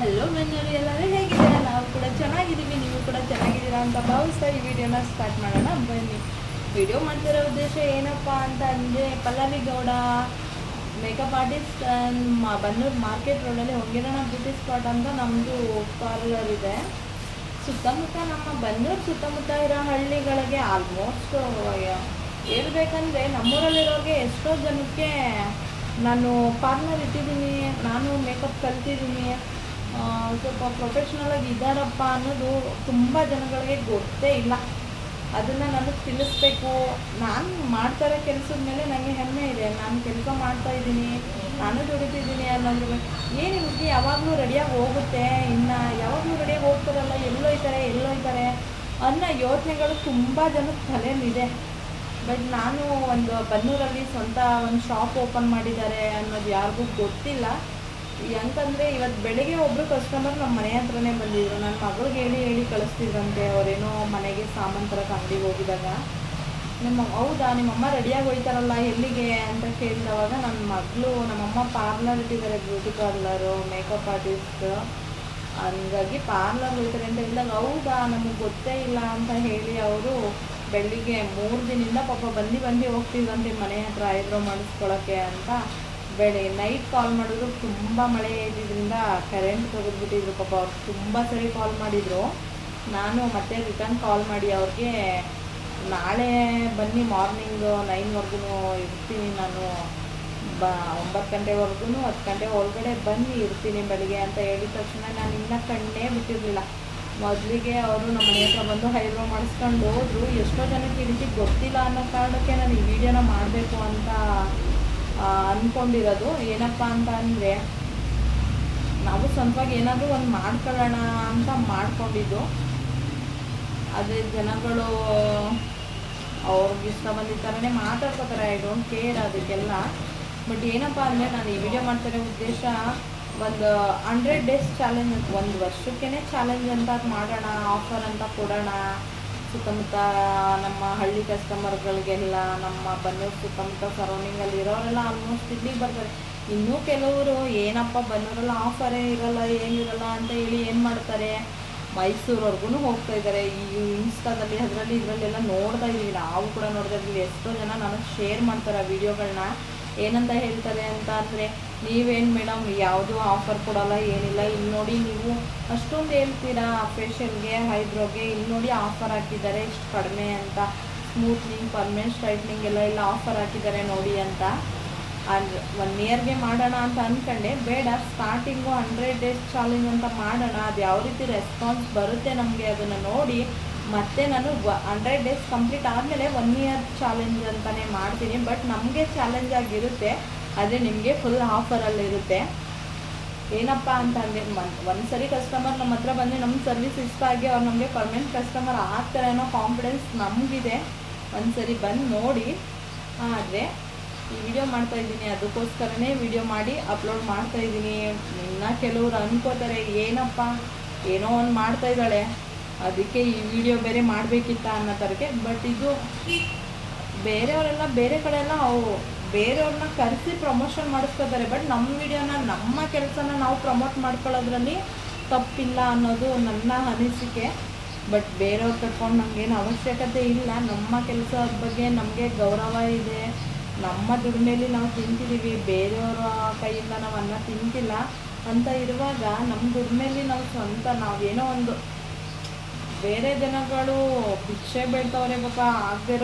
Hello ಮಂಜೂರಿ ಎಲ್ಲರೂ ಹೇಗಿದ್ದೀರಾ? ನಾವು ಕೂಡ ಚೆನ್ನಾಗಿದ್ದೀವಿ, ನೀವು ಕೂಡ ಚೆನ್ನಾಗಿದ್ದೀರಾ ಅಂತ ಭಾವಿಸ್ತಾ ಈ ವಿಡಿಯೋನ ಸ್ಟಾರ್ಟ್ ಮಾಡೋಣ. ಬನ್ನಿ. ವಿಡಿಯೋ ಮಾಡ್ತಿರೋ ಉದ್ದೇಶ ಏನಪ್ಪ ಅಂತ ಅಂದರೆ Pallavi Gowda makeup artist Bannur market ರೋಡಲ್ಲಿ ಹೊಂಗಿರೋಣ ಬ್ಯೂಟಿ ಸ್ಪಾಟ್ ಅಂತ ನಮ್ಮದು ಪಾರ್ಲರ್ ಇದೆ. ಸುತ್ತಮುತ್ತ ನಮ್ಮ ಬನ್ನೂರು ಸುತ್ತಮುತ್ತ ಇರೋ ಹಳ್ಳಿಗಳಿಗೆ ಆಲ್ಮೋಸ್ಟ್ ಹೇಳ್ಬೇಕಂದ್ರೆ ನಮ್ಮೂರಲ್ಲಿರೋರಿಗೆ ಎಷ್ಟೋ ಜನಕ್ಕೆ ನಾನು ಪಾರ್ಲರ್ ಇಟ್ಟಿದ್ದೀನಿ, ನಾನು ಮೇಕಪ್ ಕಲ್ತಿದ್ದೀನಿ. ಸ್ವಲ್ಪ ಪ್ರೊಫೆಷ್ನಲ್ ಆಗಿ ಇದ್ದಾರಪ್ಪ ಅನ್ನೋದು ತುಂಬ ಜನಗಳಿಗೆ ಗೊತ್ತೇ ಇಲ್ಲ. ಅದನ್ನು ನನಗೆ ತಿಳಿಸ್ಬೇಕು. ನಾನು ಮಾಡ್ತಾ ಇರೋ ಕೆಲಸದ ಮೇಲೆ ನನಗೆ ಹೆಮ್ಮೆ ಇದೆ. ನಾನು ಕೆಲಸ ಮಾಡ್ತಾ ಇದ್ದೀನಿ, ನಾನು ದುಡಿತಿದ್ದೀನಿ ಅನ್ನೋದ್ರ ಏನು ನಿಮಗೆ ಯಾವಾಗಲೂ ರೆಡಿಯಾಗಿ ಹೋಗುತ್ತೆ. ಇನ್ನು ಯಾವಾಗಲೂ ರೆಡಿಯಾಗಿ ಹೋಗ್ತಾರಲ್ಲ ಎಲ್ಲೋಯ್ತಾರೆ ಎಲ್ಲೋಯ್ತಾರೆ ಅನ್ನೋ ಯೋಚನೆಗಳು ತುಂಬ ಜನಕ್ಕೆ ತಲೆಯಲ್ಲಿದೆ. ಬಟ್ ನಾನು ಒಂದು ಬನ್ನೂರಲ್ಲಿ ಸ್ವಂತ ಒಂದು ಶಾಪ್ ಓಪನ್ ಮಾಡಿದ್ದಾರೆ ಅನ್ನೋದು ಯಾರಿಗೂ ಗೊತ್ತಿಲ್ಲ. ಯಾಕಂದರೆ ಇವತ್ತು ಬೆಳಿಗ್ಗೆ ಒಬ್ಬರು ಕಸ್ಟಮರ್ ನಮ್ಮ ಮನೆ ಹತ್ರನೇ ಬಂದಿದ್ರು. ನನ್ನ ಮಗಳಿಗೆ ಹೇಳಿ ಹೇಳಿ ಕಳಿಸ್ತಿದ್ರಂತೆ. ಅವರೇನೋ ಮನೆಗೆ ಸಾಮಾನು ತರಕ್ಕೆ ಅಂಗಡಿಗೆ ಹೋಗಿದಾಗ. ನಿಮ್ಮ ಹೌದಾ? ನಿಮ್ಮಮ್ಮ ರೆಡಿಯಾಗಿ ಹೋಯ್ತಾರಲ್ಲ, ಎಲ್ಲಿಗೆ? ಅಂತ ಕೇಳಿದವಾಗ ನನ್ನ ಮಗಳು ನಮ್ಮಮ್ಮ ಪಾರ್ಲರ್ ಇಟ್ಟಿದ್ದಾರೆ ಬ್ಯೂಟಿ ಪಾರ್ಲರು ಮೇಕಪ್ ಆರ್ಟಿಸ್ಟ್ ಹಂಗಾಗಿ ಪಾರ್ಲರ್ ಹೋಗ್ತಾರೆ ಅಂತ ಹೇಳಿದಾಗ, ಹೌದಾ? ನಮಗೆ ಗೊತ್ತೇ ಇಲ್ಲ ಅಂತ ಹೇಳಿ ಅವರು ಬೆಳಿಗ್ಗೆ ಮೂರು ದಿನದಿಂದ ಪಾಪ ಬಂದು ಬಂದು ಹೋಗ್ತಿದ್ರಂತೆ ಮನೆ ಹತ್ರ. ಐಬ್ರೋ ಮಾಡಿಸ್ಕೊಳಕ್ಕೆ ಅಂತ ಬೆಳಿಗ್ಗೆ ನೈಟ್ ಕಾಲ್ ಮಾಡಿದ್ರು ತುಂಬ ಮಳೆ ಇದ್ದಿದ್ದರಿಂದ ಕರೆಂಟ್ ತೆಗೆದ್ಬಿಟ್ಟಿದ್ರು ಪಾಪ ಅವ್ರು. ತುಂಬ ಸರಿ ಕಾಲ್ ಮಾಡಿದರು. ನಾನು ಮತ್ತೆ ರಿಟರ್ನ್ ಕಾಲ್ ಮಾಡಿ ಅವ್ರಿಗೆ, ನಾಳೆ ಬನ್ನಿ ಮಾರ್ನಿಂಗ್ ನೈನ್ವರೆಗೂ ಇರ್ತೀನಿ ನಾನು. ಬ, ಒಂಬತ್ತು ಗಂಟೆವರೆಗೂ ಹತ್ತು ಗಂಟೆ ಒಳಗಡೆ ಬನ್ನಿ ಇರ್ತೀನಿ ಬೆಳಿಗ್ಗೆ ಅಂತ ಹೇಳಿದ ತಕ್ಷಣ ನಾನು ಇನ್ನೂ ಕಣ್ಣೇ ಬಿಟ್ಟಿರಲಿಲ್ಲ. ಮೊದಲಿಗೆ ಅವರು ನಮ್ಮ ಮನೆ ಹತ್ರ ಬಂದು ಹೈಬ್ರೋ ಮಾಡಿಸ್ಕೊಂಡು ಹೋದ್ರು. ಎಷ್ಟೋ ಜನಕ್ಕೆ ಈ ಗೊತ್ತಿಲ್ಲ ಅನ್ನೋ ಕಾರಣಕ್ಕೆ ನಾನು ಈ ವಿಡಿಯೋನ ಮಾಡಬೇಕು ಅಂತ ಅಂದ್ಕೊಂಡಿರೋದು ಏನಪ್ಪ ಅಂತ ಅಂದರೆ, ನಾವು ಸ್ವಂತವಾಗಿ ಏನಾದರೂ ಒಂದು ಮಾಡ್ಕೊಳ್ಳೋಣ ಅಂತ ಮಾಡ್ಕೊಂಡಿದ್ದು. ಅದೇ ಜನಗಳು, ಅವ್ರಿಗೆ ಇಷ್ಟ ಬಂದಿದ್ದ ಥರನೇ ಮಾತಾಡ್ಕೋತಾರೆ. ಐ ಡೋಂಟ್ ಕೇರ್ ಅದಕ್ಕೆಲ್ಲ. ಬಟ್ ಏನಪ್ಪ ಅಂದರೆ, ನಾನು ಈ ವಿಡಿಯೋ ಮಾಡ್ತಾರೆ ಉದ್ದೇಶ ಒಂದು ಹಂಡ್ರೆಡ್ ಡೇಸ್ ಚಾಲೆಂಜ್ ಒಂದು ವರ್ಷಕ್ಕೇ ಚಾಲೆಂಜ್ ಅಂತ ಮಾಡೋಣ ಆಫರ್ ಅಂತ ಕೊಡೋಣ. ಸುತ್ತಮುತ್ತ ನಮ್ಮ ಹಳ್ಳಿ ಕಸ್ಟಮರ್ಗಳಿಗೆಲ್ಲ ನಮ್ಮ ಬನ್ನೂರು ಸುತ್ತಮುತ್ತ ಸರೌಂಡಿಂಗಲ್ಲಿ ಇರೋರೆಲ್ಲ ಆಲ್ಮೋಸ್ಟ್ ಇಲ್ಲಿಗೆ ಬರ್ತಾರೆ. ಇನ್ನೂ ಕೆಲವರು, ಏನಪ್ಪ ಬನ್ನೂರೆಲ್ಲ ಆಫರೇ ಇರಲ್ಲ ಏನಿರಲ್ಲ ಅಂತ ಹೇಳಿ ಏನು ಮಾಡ್ತಾರೆ? ಮೈಸೂರವರೆಗೂ ಹೋಗ್ತಾ ಇದ್ದಾರೆ. ಈ ಇನ್ಸ್ಟಾದಲ್ಲಿ ಅದರಲ್ಲಿ, ಇದರಲ್ಲೆಲ್ಲ ನೋಡ್ತಾ ಇದ್ದೀವಿ. ನಾವು ಕೂಡ ನೋಡ್ತಾ ಇದ್ದೀವಿ. ಎಷ್ಟೋ ಜನ ನನಗೆ ಶೇರ್ ಮಾಡ್ತಾರೆ ಆ ವಿಡಿಯೋಗಳನ್ನ ಏನಂತ ಹೇಳ್ತಾರೆ ಅಂತ ಅಂದರೆ ನೀವೇನು ಮೇಡಮ್ ಯಾವುದೂ ಆಫರ್ ಕೊಡೋಲ್ಲ, ಏನಿಲ್ಲ. ಇಲ್ಲಿ ನೋಡಿ ನೀವು ಅಷ್ಟೊಂದು ಹೇಳ್ತೀರಾ ಫೇಶಿಯಲ್ಗೆ ಹೈಬ್ರೋಗೆ ಇಲ್ಲಿ ನೋಡಿ ಆಫರ್ ಹಾಕಿದ್ದಾರೆ, ಇಷ್ಟು ಕಡಿಮೆ ಅಂತ. ಸ್ಮೂತ್ನಿಂಗ್ ಪರ್ಮನೆಂಟ್ ಸ್ಟ್ರೈಟ್ನಿಂಗ್ ಎಲ್ಲ ಇಲ್ಲ ಆಫರ್ ಹಾಕಿದ್ದಾರೆ ನೋಡಿ ಅಂತ. ಅಂದ್ರೆ ಒನ್ ಇಯರ್ಗೆ ಮಾಡೋಣ ಅಂತ ಅಂದ್ಕೊಂಡೆ ಬೇಡ ಸ್ಟಾರ್ಟಿಂಗು ಹಂಡ್ರೆಡ್ ಡೇಸ್ ಚಾಲೆಂಜ್ ಅಂತ ಮಾಡೋಣ. ಅದು ಯಾವ ರೀತಿ ರೆಸ್ಪಾನ್ಸ್ ಬರುತ್ತೆ ನಮಗೆ ಅದನ್ನು ನೋಡಿ. ಮತ್ತೆ ನಾನು ಹಂಡ್ರೆಡ್ ಡೇಸ್ ಕಂಪ್ಲೀಟ್ ಆದಮೇಲೆ ಒನ್ ಇಯರ್ ಚಾಲೆಂಜ್ ಅಂತಲೇ ಮಾಡ್ತೀನಿ. ಬಟ್ ನಮಗೆ ಚಾಲೆಂಜ್ ಆಗಿರುತ್ತೆ. ಆದರೆ ನಿಮಗೆ ಫುಲ್ ಆಫರಲ್ಲಿರುತ್ತೆ ಏನಪ್ಪ ಅಂತ ಅಂದರೆ ಒಂದು ಸರಿ ಕಸ್ಟಮರ್ ನಮ್ಮ ಹತ್ರ ಬಂದರೆ ನಮ್ಮ ಸರ್ವಿಸ್ ಇಷ್ಟ ಆಗಿ ಅವ್ರು ನಮಗೆ ಪರ್ಮನೆಂಟ್ ಕಸ್ಟಮರ್ ಆಗ್ತಾರೆ ಅನ್ನೋ ಕಾನ್ಫಿಡೆನ್ಸ್ ನಮಗಿದೆ. ಒಂದು ಸರಿ ಬಂದು ನೋಡಿ. ಆದರೆ ಈ ವಿಡಿಯೋ ಮಾಡ್ತಾ ಇದ್ದೀನಿ. ಅದಕ್ಕೋಸ್ಕರನೇ ವಿಡಿಯೋ ಮಾಡಿ ಅಪ್ಲೋಡ್ ಮಾಡ್ತಾ ಇದ್ದೀನಿ. ಇನ್ನು ಕೆಲವರು ಅನ್ಕೋತಾರೆ, ಏನಪ್ಪ, ಏನೋ ಒಂದು ಮಾಡ್ತಾ ಇದ್ದಾಳೆ. ಅದಕ್ಕೆ ಈ ವಿಡಿಯೋ ಬೇರೆ ಮಾಡಬೇಕಿತ್ತ ಅನ್ನೋ ಥರಕ್ಕೆ ಬಟ್ ಇದು ಬೇರೆಯವರೆಲ್ಲ, ಬೇರೆ ಕಡೆ ಎಲ್ಲ ಅವು ಬೇರೆಯವ್ರನ್ನ ಕರೆಸಿ ಪ್ರಮೋಷನ್ ಮಾಡಿಸ್ಕೋತಾರೆ. ಬಟ್ ನಮ್ಮ ವಿಡಿಯೋನ ನಮ್ಮ ಕೆಲಸನ ನಾವು ಪ್ರಮೋಟ್ ಮಾಡ್ಕೊಳ್ಳೋದ್ರಲ್ಲಿ ತಪ್ಪಿಲ್ಲ ಅನ್ನೋದು ನನ್ನ ಅನಿಸಿಕೆ. ಬಟ್ ಬೇರೆಯವ್ರು ಕಟ್ಕೊಂಡು ನಮಗೇನು ಅವಶ್ಯಕತೆ ಇಲ್ಲ. ನಮ್ಮ ಕೆಲಸದ ಬಗ್ಗೆ ನಮಗೆ ಗೌರವ ಇದೆ. ನಮ್ಮ ದುಡಿಮೆಯಲ್ಲಿ ನಾವು ತಿಂತಿದ್ದೀವಿ ಬೇರೆಯವರ ಕೈಯಿಂದ ನಾವು ಅನ್ನ ತಿಂತಿಲ್ಲ ಅಂತ ಇರುವಾಗ ನಮ್ಮ ದುಡಿಮೆಯಲ್ಲಿ ನಾವು ಸ್ವಂತ ನಾವೇನೋ ಒಂದು ಬೇರೆ ಜನಗಳು ಭಿಕ್ಷೆ ಬೇಡ್ತವ್ರೆ ಪಾಪ ಆಗದೆ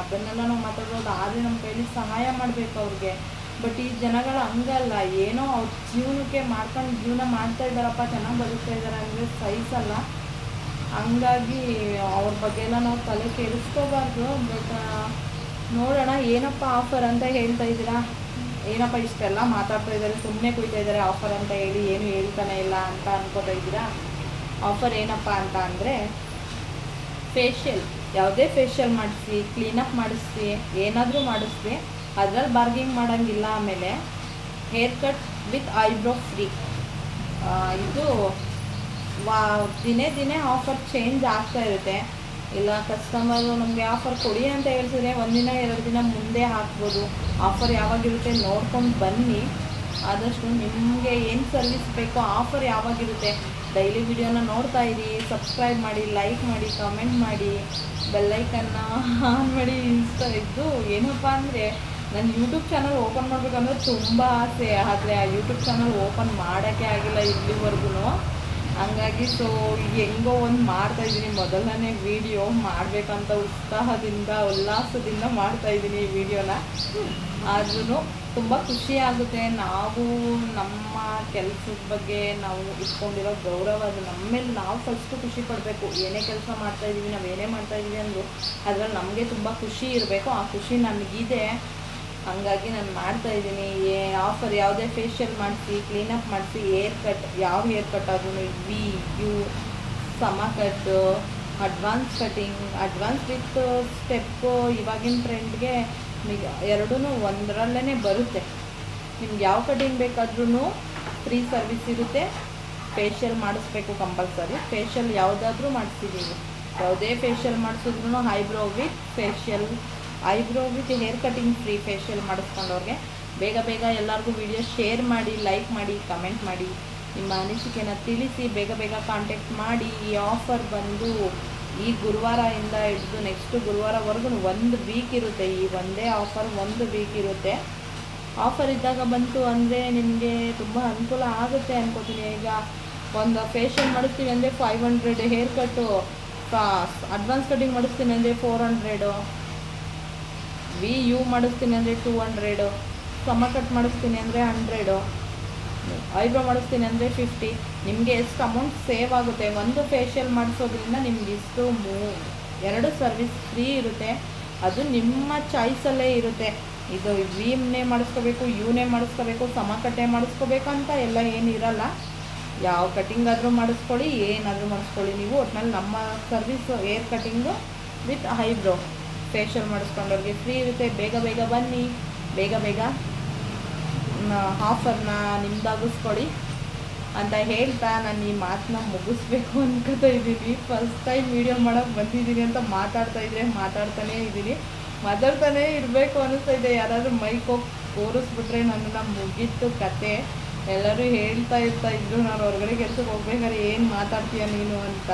ಅದನ್ನೆಲ್ಲ ನಾವು ಮಾತಾಡೋದು ಆದರೆ ನಮ್ಮ ಕೈಲಿ ಸಹಾಯ ಮಾಡಬೇಕು ಅವ್ರಿಗೆ. ಬಟ್ ಈ ಜನಗಳು ಹಂಗಲ್ಲ. ಏನೋ ಅವ್ರ ಜೀವನಕ್ಕೆ ಮಾಡ್ಕೊಂಡು ಜೀವನ ಮಾಡ್ತಾ ಇದ್ದಾರಪ್ಪ, ಚೆನ್ನಾಗಿ ಬದುಕ್ತಾ ಇದ್ದಾರೆ ಅಂದರೆ ಸಹಿಸಲ್ಲ ಹಂಗಾಗಿ ಅವ್ರ ಬಗ್ಗೆ ಎಲ್ಲ ನಾವು ತಲೆ ಕೆಡಿಸ್ಕೋಬಾರ್ದು. ಬಟ್ ನೋಡೋಣ ಏನಪ್ಪ ಆಫರ್ ಅಂತ ಹೇಳ್ತಾ ಇದ್ದೀರಾ? ಏನಪ್ಪ ಇಷ್ಟೆಲ್ಲ ಮಾತಾಡ್ತಾ ಇದ್ದಾರೆ ಸುಮ್ಮನೆ ಕುಯ್ತಾ ಇದ್ದಾರೆ ಆಫರ್ ಅಂತ ಹೇಳಿ, ಏನು ಹೇಳ್ತಾನೆ ಇಲ್ಲ ಅಂತ ಅನ್ಕೋತಾ ಇದ್ದೀರಾ? ಆಫರ್ ಏನಪ್ಪ ಅಂತ ಅಂದರೆ ಫೇಶಿಯಲ್ ಯಾವುದೇ ಫೇಶಿಯಲ್ ಮಾಡಿಸಿ ಕ್ಲೀನಪ್ ಮಾಡಿಸಿ ಏನಾದರೂ ಮಾಡಿಸಿ ಅದ್ರಲ್ಲಿ ಬಾರ್ಗಿಂಗ್ ಮಾಡೋಂಗಿಲ್ಲ ಆಮೇಲೆ haircut with eyebrow free ಇದು ವಾ, ದಿನೇ ದಿನೇ ಆಫರ್ ಚೇಂಜ್ ಆಗ್ತಾ ಇರುತ್ತೆ. ಇಲ್ಲ ಕಸ್ಟಮರು ನಮಗೆ ಆಫರ್ ಕೊಡಿ ಅಂತ ಹೇಳ್ತಿದ್ರೆ ಒಂದಿನ, ಎರಡು ದಿನ ಮುಂದೆ ಹಾಕ್ಬೋದು. ಆಫರ್ ಯಾವಾಗಿರುತ್ತೆ ನೋಡ್ಕೊಂಡು ಬನ್ನಿ. ಆದಷ್ಟು ನಿಮಗೆ ಏನು ಸರ್ವಿಸ್ ಬೇಕೋ ಆಫರ್ ಯಾವಾಗಿರುತ್ತೆ? ಡೈಲಿ ವಿಡಿಯೋನ ನೋಡ್ತಾ ಇರಿ ಸಬ್ಸ್ಕ್ರೈಬ್ ಮಾಡಿ ಲೈಕ್ ಮಾಡಿ ಕಮೆಂಟ್ ಮಾಡಿ ಬೆಲ್ಲೈಕನ್ನ ಆನ್ ಮಾಡಿ ಇನ್ಸ್ಟಾ ಇದ್ದು ಏನಪ್ಪ ಅಂದರೆ ನನ್ನ ಯೂಟ್ಯೂಬ್ ಚಾನಲ್ ಓಪನ್ ಮಾಡಬೇಕಂದ್ರೆ ತುಂಬ ಆಸೆ. ಆದರೆ ಆ ಯೂಟ್ಯೂಬ್ ಚಾನಲ್ ಓಪನ್ ಮಾಡೋಕ್ಕೆ ಆಗಿಲ್ಲ ಇಲ್ಲಿವರೆಗೂ ಹಂಗಾಗಿ ಸೊ ಹೆಂಗೋ ಒಂದು ಮಾಡ್ತಾ ಇದ್ದೀನಿ. ಮೊದಲನೇ ವಿಡಿಯೋ ಮಾಡಬೇಕಂತ ಉತ್ಸಾಹದಿಂದ, ಉಲ್ಲಾಸದಿಂದ ಮಾಡ್ತಾ ಇದ್ದೀನಿ ಈ ವಿಡಿಯೋನ ಆದ್ರೂ ತುಂಬ ಖುಷಿ ಆಗುತ್ತೆ. ನಾವು ನಮ್ಮ ಕೆಲಸದ ಬಗ್ಗೆ ನಾವು ಇಟ್ಕೊಂಡಿರೋ ಗೌರವ ಅದು ನಮ್ಮ ಮೇಲೆ ನಾವು ಫಸ್ಟು ಖುಷಿ ಪಡಬೇಕು. ಏನೇ ಕೆಲಸ ಮಾಡ್ತಾ ಇದ್ದೀವಿ ನಾವು ಏನೇ ಮಾಡ್ತಾ ಇದ್ದೀವಿ ಅಂದರೂ ಅದ್ರಲ್ಲಿ ನಮಗೆ ತುಂಬ ಖುಷಿ ಇರಬೇಕು. ಆ ಖುಷಿ ನನಗಿದೆ ಹಂಗಾಗಿ ನಾನು ಮಾಡ್ತಾ ಇದ್ದೀನಿ. ಏ ಆಫರ್ ಯಾವುದೇ ಫೇಶಿಯಲ್ ಮಾಡಿಸಿ ಕ್ಲೀನಪ್ ಮಾಡಿಸಿ ಹೇರ್ ಕಟ್ ಯಾವ ಹೇರ್ ಕಟ್ ಆದ್ರೂ ವಿ ಯು ಸಮ cut advance cutting advance with step ಇವಾಗಿನ ಟ್ರೆಂಡ್ಗೆ ಎರಡೂ ಒಂದರಲ್ಲೇ ಬರುತ್ತೆ. ನಿಮ್ಗೆ ಯಾವ ಕಟಿಂಗ್ ಬೇಕಾದ್ರೂ ಫ್ರೀ ಸರ್ವಿಸ್ ಇರುತ್ತೆ. ಫೇಶಿಯಲ್ ಮಾಡಿಸ್ಬೇಕು ಕಂಪಲ್ಸರಿ ಫೇಶಿಯಲ್ ಯಾವುದಾದ್ರೂ ಮಾಡಿಸಿದ್ದೀವಿ ಯಾವುದೇ ಫೇಶಿಯಲ್ ಮಾಡಿಸಿದ್ರು eyebrow with facial eyebrow with hair cutting free facial ಮಾಡಿಸ್ಕೊಂಡವ್ರಿಗೆ ಬೇಗ ಬೇಗ ಎಲ್ಲರಿಗೂ ವಿಡಿಯೋ ಶೇರ್ ಮಾಡಿ, ಲೈಕ್ ಮಾಡಿ, ಕಮೆಂಟ್ ಮಾಡಿ. ನಿಮ್ಮ ಅನಿಸಿಕೆನ ತಿಳಿಸಿ ಬೇಗ ಬೇಗ ಕಾಂಟ್ಯಾಕ್ಟ್ ಮಾಡಿ. ಈ ಆಫರ್ ಬಂದು ಈ ಗುರುವಾರದಿಂದ ಹಿಡಿದು ನೆಕ್ಸ್ಟ್ ಗುರುವಾರವರೆಗೂ ಒಂದು ವೀಕ್ ಇರುತ್ತೆ. ಈ ಒಂದೇ ಆಫರ್ ಒಂದು ವೀಕ್ ಇರುತ್ತೆ. ಆಫರ್ ಇದ್ದಾಗ ಬಂತು ಅಂದರೆ ನಿಮಗೆ ತುಂಬ ಅನುಕೂಲ ಆಗುತ್ತೆ ಅನ್ಕೋತೀನಿ. ಈಗ ಒಂದು ಫೇಶಿಯಲ್ ಮಾಡಿಸ್ತೀವಿ ಅಂದರೆ five hundred haircut advance cutting ಮಾಡಿಸ್ತೀನಿ ಅಂದರೆ ಫೋರ್ ಹಂಡ್ರೆಡು ವಿ ಯು ಮಾಡಿಸ್ತೀನಿ ಅಂದರೆ ಟೂ ಹಂಡ್ರೆಡು ಸಮ ಕಟ್ ಮಾಡಿಸ್ತೀನಿ ಅಂದರೆ ಹಂಡ್ರೆಡು ಐಬ್ರೋ ಮಾಡಿಸ್ತೀನಿ ಅಂದರೆ ಫಿಫ್ಟಿ ನಿಮಗೆ ಎಷ್ಟು ಅಮೌಂಟ್ ಸೇವ್ ಆಗುತ್ತೆ? ಒಂದು ಫೇಶಿಯಲ್ ಮಾಡಿಸೋದ್ರಿಂದ ನಿಮ್ಗೆ ಇಷ್ಟು ಮೂ ಎರಡು ಸರ್ವಿಸ್ ಫ್ರೀ ಇರುತ್ತೆ. ಅದು ನಿಮ್ಮ ಚಾಯ್ಸಲ್ಲೇ ಇರುತ್ತೆ. ಇದು ವಿಮ್ನೇ ಮಾಡಿಸ್ಕೋಬೇಕು ಯೂನೇ ಮಾಡಿಸ್ಕೋಬೇಕು ಸಮ ಕಟ್ಟೆ ಮಾಡಿಸ್ಕೋಬೇಕು ಅಂತ ಎಲ್ಲ ಏನಿರಲ್ಲ ಯಾವ ಕಟಿಂಗ್ ಆದರೂ ಮಾಡಿಸ್ಕೊಳ್ಳಿ, ಏನಾದರೂ ಮಾಡಿಸ್ಕೊಳ್ಳಿ. ನೀವು ಒಟ್ನಲ್ಲಿ ನಮ್ಮ service hair cutting with eyebrow facial ಮಾಡಿಸ್ಕೊಂಡವ್ರಿಗೆ free ಇರುತ್ತೆ. ಬೇಗ ಬೇಗ ಬನ್ನಿ. ಬೇಗ ಬೇಗ ಆಫರ್ನ ನಿಮ್ದಾಗಿಸ್ಕೊಡಿ ಅಂತ ಹೇಳ್ತಾ ನಾನು ಈ ಮಾತನ್ನ ಮುಗಿಸ್ಬೇಕು ಅನ್ಕೋತಾ ಇದ್ದೀನಿ. ಫಸ್ಟ್ ಟೈಮ್ ವೀಡಿಯೋ ಮಾಡೋಕ್ಕೆ ಬಂದಿದ್ದೀನಿ ಅಂತ ಮಾತಾಡ್ತಾ ಇದ್ರೆ ಮಾತಾಡ್ತಾನೇ ಇದ್ದೀನಿ. ಮಾತಾಡ್ತಾನೇ ಇರಬೇಕು ಅನ್ನಿಸ್ತಾ ಇದೆ. ಯಾರಾದರೂ ಮೈಕ್ ಹೋಗಿ ನನ್ನನ್ನು ಮುಗೀತು ಕತೆ. ಎಲ್ಲರೂ ಹೇಳ್ತಾ ಇರ್ತಾ ಇದ್ರು, ನಾನು ಹೊರಗಡೆ ಕೆಲಸಕ್ಕೆ ಹೋಗ್ಬೇಕಾದ್ರೆ ಏನು ಮಾತಾಡ್ತೀಯ ನೀನು ಅಂತ.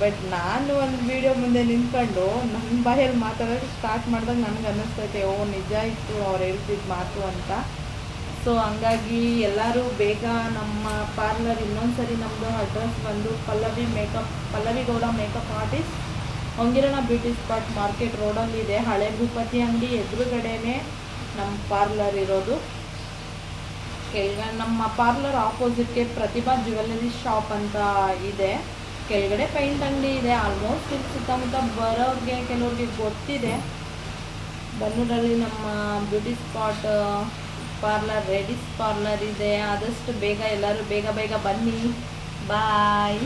ಬಟ್ ನಾನು ಒಂದು ವೀಡಿಯೋ ಮುಂದೆ ನಿಂತ್ಕೊಂಡು ನನ್ನ ಬಾಯಲ್ಲಿ ಮಾತಾಡೋಕ್ಕೆ ಸ್ಟಾರ್ಟ್ ಮಾಡಿದಾಗ ನನಗೆ ಅನ್ನಿಸ್ತೈತೆ, ಓ, ನಿಜ ಇತ್ತು ಅವ್ರು ಹೇಳ್ತಿದ್ದು ಮಾತು ಅಂತ. ಸೊ ಹಂಗಾಗಿ ಎಲ್ಲರೂ ಬೇಗ ನಮ್ಮ ಪಾರ್ಲರ್ ಇನ್ನೊಂದು ಸರಿ ನಮ್ಮದು ಅಡ್ರೆಸ್ ಬಂದು Pallavi makeup Pallavi Gowda makeup artist Hongirana beauty spot market ರೋಡಲ್ಲಿದೆ ಹಳೆ ಭೂಪತಿ ಅಂಗಡಿ ಎದುರುಗಡೆನೇ ನಮ್ಮ ಪಾರ್ಲರ್ ಇರೋದು. ಕೆಲ ನಮ್ಮ ಪಾರ್ಲರ್ ಆಪೋಸಿಟ್ಗೆ ಪ್ರತಿಭಾ ಜ್ಯುವೆಲ್ಲರಿ ಶಾಪ್ ಅಂತ ಇದೆ. ಕೆಳಗಡೆ ಪೈಂಟ್ ಅಂಗಡಿ ಇದೆ. ಆಲ್ಮೋಸ್ಟ್ ಇಲ್ಲಿ ಸುತ್ತಮುತ್ತ ಬರೋರಿಗೆ ಕೆಲವ್ರಿಗೆ ಗೊತ್ತಿದೆ. ಬನ್ನೂರಲ್ಲಿ ನಮ್ಮ ಬ್ಯೂಟಿ ಸ್ಪಾಟ್ ಪಾರ್ಲರ್ ರೆಡಿಸ್ ಪಾರ್ಲರ್ ಇದೆ. ಆದಷ್ಟು ಬೇಗ ಎಲ್ಲರೂ ಬೇಗ ಬೇಗ ಬನ್ನಿ. ಬಾಯ್